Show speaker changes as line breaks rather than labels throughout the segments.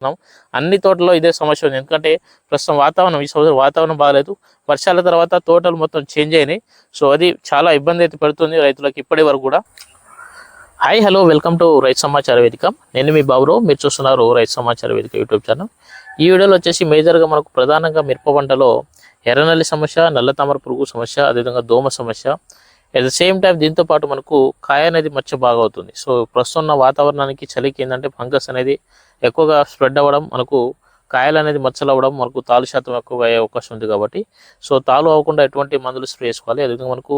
ఉన్నాం అన్ని తోటల్లో ఇదే సమస్య ఉంది. ఎందుకంటే ప్రస్తుతం వాతావరణం ఈ సంవత్సరం వాతావరణం బాగాలేదు. వర్షాల తర్వాత తోటలు మొత్తం చేంజ్ అయినాయి. సో అది చాలా ఇబ్బంది అయితే పడుతుంది రైతులకు ఇప్పటి వరకు కూడా. హాయ్ హలో వెల్కమ్ టు రైతు సమాచార వేదిక నేను మీ బాబురావు. మీరు చూస్తున్నారు రైతు సమాచార వేదిక యూట్యూబ్ ఛానల్ ఈ వీడియోలో వచ్చేసి మేజర్గా మనకు ప్రధానంగా మిరప పంటలో ఎర్రనల్లి సమస్య నల్ల తామర పురుగు సమస్య అదేవిధంగా దోమ సమస్య అట్ ద సేమ్ టైం దీంతో పాటు మనకు కాయ అనేది మచ్చ బాగా అవుతుంది సో ప్రస్తుతం ఉన్న వాతావరణానికి చలికి ఏంటంటే ఫంగస్ అనేది ఎక్కువగా స్ప్రెడ్ అవ్వడం మనకు కాయలు అనేది మచ్చలు అవ్వడం మనకు తాలు శాతం ఎక్కువగా అయ్యే అవకాశం ఉంది కాబట్టి. సో తాలు అవ్వకుండా ఎటువంటి మందులు స్ప్రే చేసుకోవాలి. అదేవిధంగా మనకు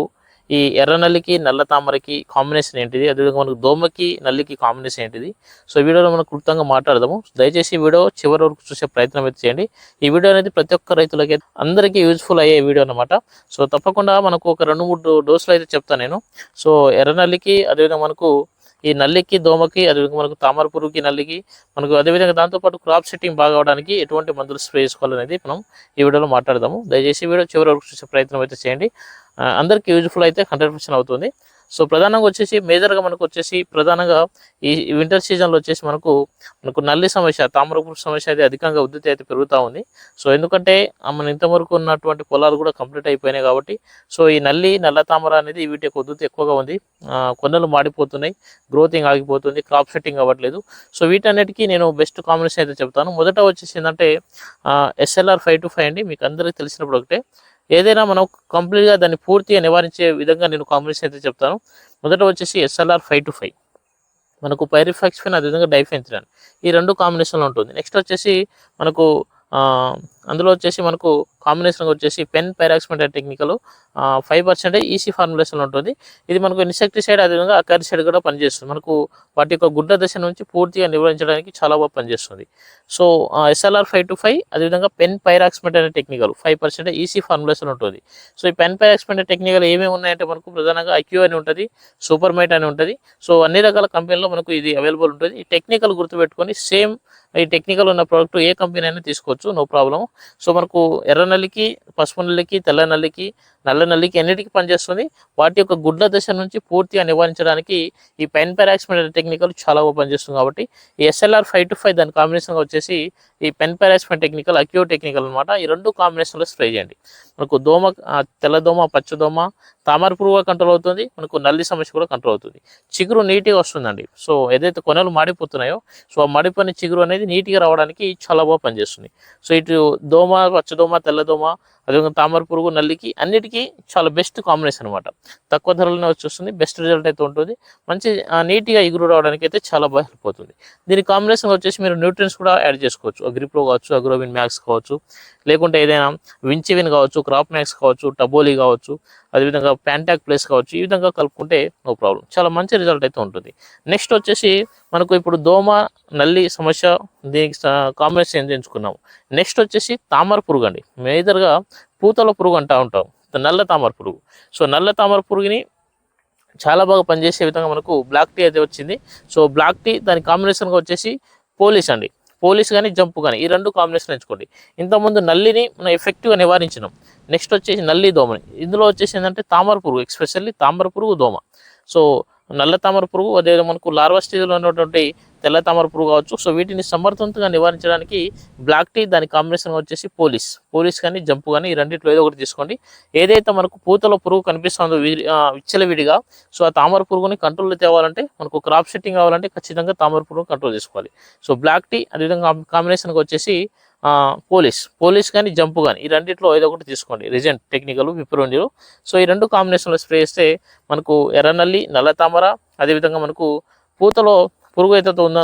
ఈ ఎర్ర నల్లికి నల్ల తామరకి కాంబినేషన్ ఏంటిది? అదేవిధంగా మనకు దోమకి నల్లికి కాంబినేషన్ ఏంటిది? సో వీడియోలో మనం క్లుప్తంగా మాట్లాడదాము. దయచేసి వీడియో చివరి వరకు చూసే ప్రయత్నం అయితే చేయండి. ఈ వీడియో అనేది ప్రతి ఒక్క రైతులకి అందరికీ యూజ్ఫుల్ అయ్యే వీడియో అనమాట సో తప్పకుండా మనకు ఒక రెండు మూడు డోసులు అయితే చెప్తాను నేను. సో ఎర్ర నల్లికి అదేవిధంగా మనకు ఈ నల్లికి దోమకి అదేవిధంగా మనకు తామర పురుగుకి నల్లికి మనకు అదేవిధంగా దాంతోపాటు క్రాప్ సెట్టింగ్ బాగా అవడానికి ఎటువంటి మందులు స్ప్రే చేసుకోవాలనేది మనం ఈ వీడియోలో మాట్లాడదాము. దయచేసి ఈ వీడియో చివరి వరకు చూసే ప్రయత్నం అయితే చేయండి. అందరికీ యూజ్ఫుల్ అయితే హండ్రెడ్ పర్సెంట్ అవుతుంది. సో ప్రధానంగా వచ్చేసి మేజర్గా మనకు వచ్చేసి ప్రధానంగా ఈ వింటర్ సీజన్లో వచ్చేసి మనకు మనకు నల్లి సమస్య తామరపు సమస్య అయితే అధికంగా ఉద్ధృతి అయితే పెరుగుతూ ఉంది. సో ఎందుకంటే మన ఇంతవరకు ఉన్నటువంటి పొలాలు కూడా కంప్లీట్ అయిపోయినాయి కాబట్టి సో ఈ నల్లి నల్ల తామర అనేది వీటి యొక్క ఉద్ధృతి ఎక్కువగా ఉంది. కొండలు మాడిపోతున్నాయి గ్రోతింగ్ ఆగిపోతుంది క్రాప్ సెట్టింగ్ అవ్వట్లేదు. సో వీటన్నిటికీ నేను బెస్ట్ కాంబినేషన్ అయితే చెప్తాను. మొదట వచ్చేసి ఏంటంటే ఎస్ఎల్ఆర్ ఫైవ్ టు ఫైవ్ అండి. మీకు అందరికీ తెలిసినప్పుడు ఒకటే. ఏదైనా మనం కంప్లీట్గా దాన్ని పూర్తిగా నివారించే విధంగా నేను కాంబినేషన్ అయితే చెప్తాను. మొదట వచ్చేసి ఎస్ఎల్ఆర్ ఫైవ్ టు ఫైవ్ మనకు పైరిఫాక్స్ఫిన్ అదేవిధంగా డైఫెన్థ్రాన్ ఈ రెండు కాంబినేషన్లో ఉంటుంది. నెక్స్ట్ వచ్చేసి మనకు అందులో వచ్చేసి మనకు కాంబినేషన్ వచ్చేసి pen పైరాక్స్మెంట్ technical five percent EC ఫార్ములేషన్లో ఉంటుంది. ఇది మనకు ఇన్సెక్టిసైడ్ అదేవిధంగా అకారిసైడ్ కూడా పనిచేస్తుంది. మనకు వాటి యొక్క గుడ్డ దశ నుంచి పూర్తిగా నివారించడానికి చాలా బాగా పనిచేస్తుంది. So SLR five two five అదేవిధంగా పెన్ పైరాక్స్మెంట్ అనే technical five percent EC formulation ఉంటుంది. సో ఈ పెన్ పైరాక్స్మెంట్ టెక్నికల్ ఏమేమి ఉన్నాయంటే మనకు ప్రధానంగా ఐక్యూ అని ఉంటుంది సూపర్ మైట్ అని ఉంటుంది. సో అన్ని రకాల కంపెనీలో మనకు ఇది అవైలబుల్ ఉంటుంది. ఈ టెక్నికల్ గుర్తుపెట్టుకొని సేమ్ ఈ టెక్నికల్ ఉన్న ప్రోడక్ట్ ఏ కంపెనీ అయినా తీసుకోవచ్చు నో ప్రాబ్లం సో మనకు ఎర్ర నల్లికి పసుపు నల్లికి తెల్ల నల్లికి నల్ల నల్లికి అన్నిటికీ పనిచేస్తుంది. వాటి యొక్క గుడ్ల దశ నుంచి పూర్తిగా నివారించడానికి ఈ పెన్ పెరాక్స్మెంట్ టెక్నికల్ చాలా బాగా పనిచేస్తుంది కాబట్టి ఈ ఎస్ఎల్ఆర్ ఫైవ్ టు ఫైవ్ దాని కాంబినేషన్గా వచ్చేసి ఈ పెన్ పెరాక్స్మెంట్ టెక్నికల్ అక్యూ టెక్నికల్ అనమాట ఈ రెండు కాంబినేషన్లో స్ప్రే చేయండి. మనకు దోమ తెల్లదోమ పచ్చదోమ తామర పురుగు కంట్రోల్ అవుతుంది మనకు నల్లి సమస్య కూడా కంట్రోల్ అవుతుంది. చిగురు నీట్గా వస్తుందండి. సో ఏదైతే కొనలు మాడిపోతున్నాయో సో ఆ మాడిపోయిన చిగురు అనేది నీట్గా రావడానికి చాలా బాగా పనిచేస్తుంది. సో ఇటు దోమ పచ్చదోమ తెల్లదోమ అదేవిధంగా తామర పురుగు నల్లికి అన్నిటికీ చాలా బెస్ట్ కాంబినేషన్ అనమాట తక్కువ ధరలోనే వచ్చేస్తుంది బెస్ట్ రిజల్ట్ అయితే ఉంటుంది. మంచి నీట్గా ఎగురు రావడానికి అయితే చాలా బాగా హెల్ప్ అవుతుంది. దీని కాంబినేషన్ వచ్చేసి మీరు న్యూట్రియన్స్ కూడా యాడ్ చేసుకోవచ్చు. అగ్రిప్రో కావచ్చు అగ్రోవిన్ మ్యాక్స్ కావచ్చు లేకుంటే ఏదైనా వించివిన్ కావచ్చు క్రాప్ మ్యాక్స్ కావచ్చు టబోలీ కావచ్చు అదేవిధంగా ప్యాంటాక్ ప్లేస్ కావచ్చు ఈ విధంగా కలుపుకుంటే నో ప్రాబ్లం చాలా మంచి రిజల్ట్ అయితే ఉంటుంది. నెక్స్ట్ వచ్చేసి మనకు ఇప్పుడు దోమ నల్లి సమస్య దీనికి కాంబినేషన్ ఎంచుకున్నాము. నెక్స్ట్ వచ్చేసి తామర పురుగు అండి. మేజర్గా పూతల పురుగు అంటూ ఉంటాం. నల్ల తామర పురుగు. సో నల్ల తామర పురుగుని చాలా బాగా పనిచేసే విధంగా మనకు బ్లాక్ టీ అయితే వచ్చింది. సో బ్లాక్ టీ దాని కాంబినేషన్గా వచ్చేసి పోలీస్ అండి. పోలీస్ కానీ జంప్ కానీ ఈ రెండు కాంబినేషన్ ఎంచుకోండి. ఇంతకుముందు నల్లిని మనం ఎఫెక్టివ్గా నివారించినాం. నెక్స్ట్ వచ్చేసి నల్లి దోమని. ఇందులో వచ్చేసి ఏంటంటే తామర పురుగు ఎక్స్పెషల్లీ తామర పురుగు దోమ. సో నల్ల తామర పురుగు అదే మనకు లార్వా స్టేజ్లో ఉన్నటువంటి తెల్ల తామర పురుగు కావచ్చు. సో వీటిని సమర్థవంతంగా నివారించడానికి బ్లాక్ టీ దాని కాంబినేషన్ వచ్చేసి పోలీస్. పోలీస్ కానీ జంపు కానీ ఈ రెండిట్లో ఏదో ఒకటి తీసుకోండి. ఏదైతే మనకు పూతలో పురుగు కనిపిస్తుందో విడి- విచ్చలవిడిగా సో ఆ తామర పురుగుని కంట్రోల్ తేవాలంటే మనకు క్రాప్ సెట్టింగ్ కావాలంటే ఖచ్చితంగా తామర పురుగు కంట్రోల్ చేసుకోవాలి. సో బ్లాక్ టీ అదేవిధంగా కాంబినేషన్కి వచ్చేసి పోలీస్ పోలీస్ కానీ జంపు కానీ ఈ రెండిట్లో ఏదో ఒకటి తీసుకోండి. రిజెంట్ టెక్నికల్ విప్రోండిలో సో ఈ రెండు కాంబినేషన్లో స్ప్రే చేస్తే మనకు ఎర్రనల్లి నల్ల తామర అదేవిధంగా మనకు పూతలో పురుగు ఏదైతే ఉందో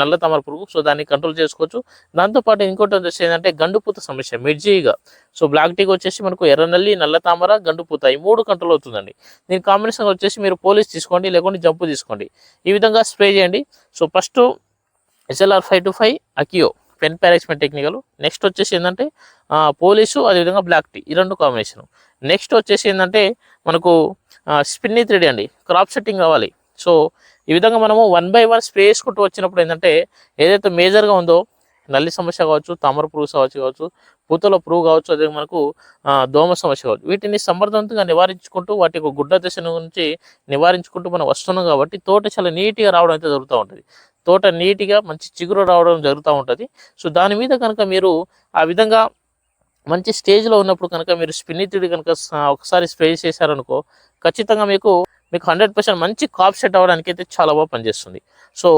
నల్ల తామర పురుగు. సో దాన్ని కంట్రోల్ చేసుకోవచ్చు. దాంతోపాటు ఇంకోటి వచ్చేసి ఏంటంటే గండుపూత సమస్య మిర్జీగా. సో బ్లాక్ టీకి వచ్చేసి మనకు ఎర్రనల్లి నల్ల తామర గండుపూత ఈ మూడు కంట్రోల్ అవుతుందండి. దీని కాంబినేషన్ వచ్చేసి మీరు పోలీస్ తీసుకోండి లేకుంటే జంపు తీసుకోండి. ఈ విధంగా స్ప్రే చేయండి. So first SLR five two five Akio పెన్ పారాక్స్మెంట్ టెక్నికల్. నెక్స్ట్ వచ్చేసి ఏంటంటే పోలీసు అదేవిధంగా బ్లాక్ టీ ఈ రెండు కాంబినేషన్. నెక్స్ట్ వచ్చేసి ఏంటంటే మనకు స్పిన్ని త్రీడీ అండి. క్రాప్ సెట్టింగ్ కావాలి. సో ఈ విధంగా మనము వన్ బై వన్ స్ప్రే చేసుకుంటూ వచ్చినప్పుడు ఏంటంటే ఏదైతే మేజర్గా ఉందో నల్లి సమస్య కావచ్చు తామర పురుగు సమస్య కావచ్చు పూతల పురుగు కావచ్చు అదే మనకు దోమ సమస్య కావచ్చు. వీటిని సమర్థవంతంగా నివారించుకుంటూ వాటి యొక్క గుడ్డ దశ నుంచి నివారించుకుంటూ మనం వస్తున్నాం కాబట్టి తోట చాలా నీట్గా రావడం అయితే జరుగుతూ ఉంటుంది. తోట నీట్గా మంచి చిగురు రావడం జరుగుతూ ఉంటుంది. సో దాని మీద కనుక మీరు ఆ విధంగా మంచి స్టేజ్లో ఉన్నప్పుడు కనుక మీరు స్పిన్నితుడి కనుక ఒకసారి స్ప్రే చేశారనుకో ఖచ్చితంగా మీకు మీకు హండ్రెడ్ పర్సెంట్ మంచి కాప్ సెట్ అవ్వడానికి అయితే చాలా బాగా పనిచేస్తుంది. సో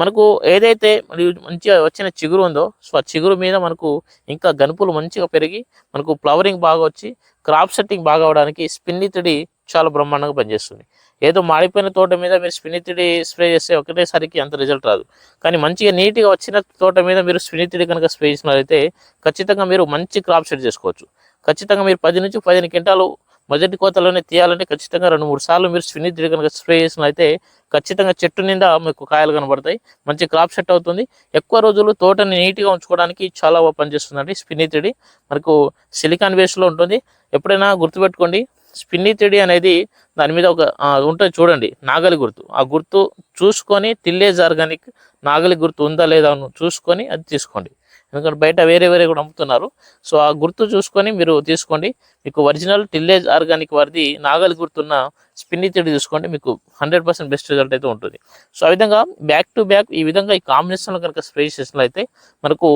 మనకు ఏదైతే మరి మంచిగా వచ్చిన చిగురు ఉందో సో ఆ చిగురు మీద మనకు ఇంకా గనుపులు మంచిగా పెరిగి మనకు ఫ్లవరింగ్ బాగా వచ్చి క్రాప్ సెట్టింగ్ బాగా అవడానికి స్పిన్నితుడి చాలా బ్రహ్మాండంగా పనిచేస్తుంది. ఏదో మాడిపోయిన తోట మీద మీరు స్పినితిడి స్ప్రే చేస్తే ఒకటేసారికి అంత రిజల్ట్ రాదు. కానీ మంచిగా నీట్గా వచ్చిన తోట మీద మీరు స్పినితిడి కనుక స్ప్రే చేసినట్లయితే ఖచ్చితంగా మీరు మంచి క్రాప్ సెట్ చేసుకోవచ్చు. ఖచ్చితంగా మీరు పది నుంచి పదిహేను క్వింటాలు మొదటి కోతలోనే తీయాలంటే ఖచ్చితంగా రెండు మూడు సార్లు మీరు స్పిన్నితుడి కనుక స్ప్రే చేసినైతే ఖచ్చితంగా చెట్టు నిండా మీకు కాయలు కనబడతాయి. మంచి క్రాప్ సెట్ అవుతుంది. ఎక్కువ రోజులు తోటని నీట్గా ఉంచుకోవడానికి చాలా బాగా పనిచేస్తుందండి స్పిన్నితిడి మనకు సిలికాన్ బేస్లో ఉంటుంది. ఎప్పుడైనా గుర్తుపెట్టుకోండి స్పిన్నితిడి అనేది దాని మీద ఒక ఉంటుంది చూడండి నాగలి గుర్తు. ఆ గుర్తు చూసుకొని టిల్లేజ్ ఆర్గానిక్ నాగలి గుర్తు ఉందా లేదా చూసుకొని అది తీసుకోండి. ఎందుకంటే బయట వేరే వేరే కూడా అమ్ముతున్నారు. సో ఆ గుర్తు చూసుకొని మీరు తీసుకోండి. మీకు ఒరిజినల్ టిల్లేజ్ ఆర్గానిక్ వారిది నాగలి గుర్తున్న స్పిన్నితిడి చూసుకోండి మీకు హండ్రెడ్ పర్సెంట్ బెస్ట్ రిజల్ట్ అయితే ఉంటుంది. సో ఆ విధంగా బ్యాక్ టు బ్యాక్ ఈ విధంగా ఈ కాంబినేషన్లో కనుక స్ప్రే చేసినట్లయితే మనకు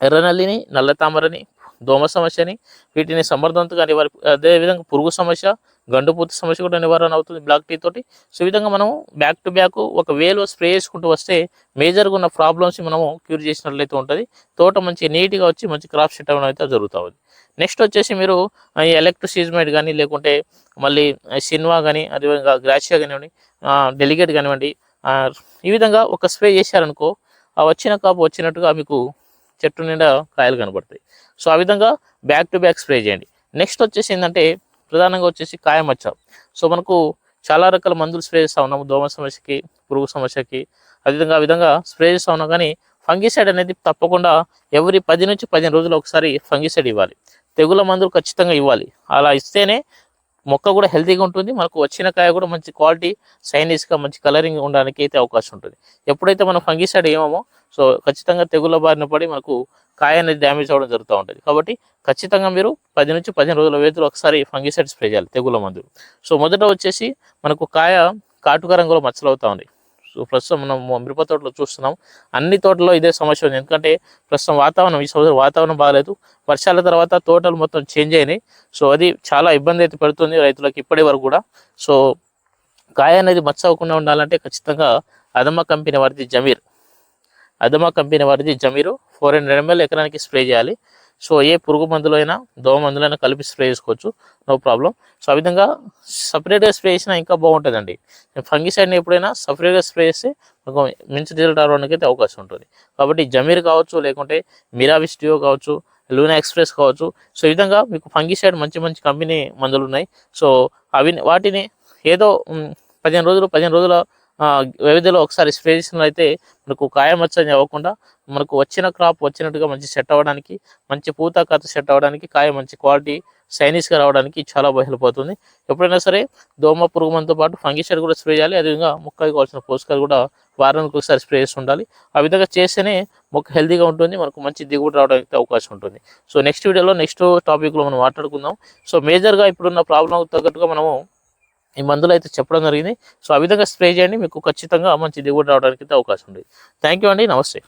ఎర్రనల్లిని నల్ల తామరని దోమ సమస్యని వీటిని సమర్థవంతంగా అదే అదేవిధంగా పురుగు సమస్య గండుపూత సమస్య కూడా నివారణ అవుతుంది బ్లాక్ టీ తోటి. సో విధంగా మనం బ్యాక్ టు బ్యాక్ ఒక వేలో స్ప్రే చేసుకుంటూ వస్తే మేజర్గా ఉన్న ప్రాబ్లమ్స్ మనము క్యూర్ చేసినట్లయితే ఉంటుంది. తోట మంచి నీట్గా వచ్చి మంచి క్రాప్ సెట్ అవ్వడం అయితే జరుగుతుంది నెక్స్ట్ వచ్చేసి మీరు ఈ ఎలక్ట్రోసిజ్మైడ్ కానీ లేకుంటే మళ్ళీ సిన్వా కానీ అదేవిధంగా గ్రాషియా కానివ్వండి డెలిగేట్ కానివ్వండి ఈ విధంగా ఒక స్ప్రే చేశారనుకో ఆ వచ్చిన కాపు వచ్చినట్టుగా మీకు చెట్టు నిండా కాయలు కనబడతాయి సో ఆ విధంగా బ్యాక్ టు బ్యాక్ స్ప్రే చేయండి. నెక్స్ట్ వచ్చేసి ఏంటంటే ప్రధానంగా వచ్చేసి కాయమచ్చ సో మనకు చాలా రకాల మందులు స్ప్రే చేస్తూ ఉన్నాము. దోమ సమస్యకి పురుగు సమస్యకి. అదేవిధంగా ఆ విధంగా స్ప్రే చేస్తూ ఉన్నాం. కానీ ఫంగిసైడ్ అనేది తప్పకుండా ఎవరి పది నుంచి పదిహేను రోజులు ఒకసారి ఫంగిసైడ్ ఇవ్వాలి. తెగుల మందులు ఖచ్చితంగా ఇవ్వాలి. అలా ఇస్తేనే మొక్క కూడా హెల్తీగా ఉంటుంది. మనకు వచ్చిన కాయ కూడా మంచి క్వాలిటీ సైనీస్గా మంచి కలరింగ్ ఉండడానికి అయితే అవకాశం ఉంటుంది. ఎప్పుడైతే మనం ఫంగిసైడ్ ఏమో సో ఖచ్చితంగా తెగుళ్ళ బారిన పడి మనకు కాయ అనేది డ్యామేజ్ అవ్వడం జరుగుతూ ఉంటుంది. కాబట్టి ఖచ్చితంగా మీరు పది నుంచి పదిహేను రోజుల వ్యవధిలో ఒకసారి ఫంగిసైడ్ స్ప్రే చేయాలి తెగుళ్ళ మందులు. సో మొదట వచ్చేసి మనకు కాయ కాటుక రంగులో మచ్చలు అవుతా ఉంది ప్రస్తుతం మనం మిరప తోటలో చూస్తున్నాం. అన్ని తోటల్లో ఇదే సమస్య ఉంది. ఎందుకంటే ప్రస్తుతం వాతావరణం ఈ సంవత్సరం వాతావరణం బాగాలేదు. వర్షాల తర్వాత తోటలు మొత్తం చేంజ్ అయినాయి. సో అది చాలా ఇబ్బంది అయితే పెడుతుంది రైతులకు ఇప్పటి వరకు కూడా. సో కాయ అనేది మచ్చ అవ్వకుండా ఉండాలంటే ఖచ్చితంగా అదమ్మ కంపెనీ వారిది జమీర్. అదమ్మ కంపెనీ వారిది జమీరు. ఫోర్ హండ్రెడ్ ఎంఎల్ ఎకరానికి స్ప్రే చేయాలి. సో ఏ పురుగు మందులు అయినా దోమ మందులైనా కలిపి స్ప్రే చేసుకోవచ్చు. No problem. సో ఆ విధంగా సపరేట్గా స్ప్రే చేసినా ఇంకా బాగుంటుందండి. ఫంగిసైడ్ని ఎప్పుడైనా సపరేట్గా స్ప్రే చేస్తే ఒక మంచి రిజల్ట్ రావడానికి అయితే అవకాశం ఉంటుంది. కాబట్టి జమీర్ కావచ్చు లేకుంటే మిరావిస్టియో కావచ్చు లూనా ఎక్స్ప్రెస్ కావచ్చు. సో ఈ విధంగా మీకు ఫంగిసైడ్ మంచి మంచి కంపెనీ మందులు ఉన్నాయి సో అవి వాటిని ఏదో పదిహేను రోజులు పదిహేను రోజుల వ్యవధిలో ఒకసారి స్ప్రే చేసినట్లయితే మనకు కాయం వచ్చని అవ్వకుండా మనకు వచ్చిన క్రాప్ వచ్చినట్టుగా మంచి సెట్ అవ్వడానికి మంచి పూత కథ సెట్ అవ్వడానికి కాయ మంచి క్వాలిటీ సైనీస్గా రావడానికి చాలా బాగా హెల్ప్ అవుతుంది ఎప్పుడైనా సరే దోమ పురుగుమంతో పాటు ఫంగిసైడ్ కూడా స్ప్రే చేయాలి. అదేవిధంగా మొక్కకి కావాల్సిన పోషకాలు కూడా వారానికి ఒకసారి స్ప్రే చేసి ఉండాలి. ఆ విధంగా చేస్తేనే మొక్క హెల్తీగా ఉంటుంది మనకు మంచి దిగుబడి రావడానికి అవకాశం ఉంటుంది. సో నెక్స్ట్ వీడియోలో నెక్స్ట్ టాపిక్లో మనం మాట్లాడుకుందాం. సో మేజర్గా ఇప్పుడున్న ప్రాబ్లం తగ్గట్టుగా మనము ఈ మందులు అయితే చెప్పడం జరిగింది. సో ఆ విధంగా స్ప్రే చేయండి. మీకు ఖచ్చితంగా మంచి దిగుబడి రావడానికి అయితే అవకాశం ఉంది. థ్యాంక్ యూ అండి. నమస్తే.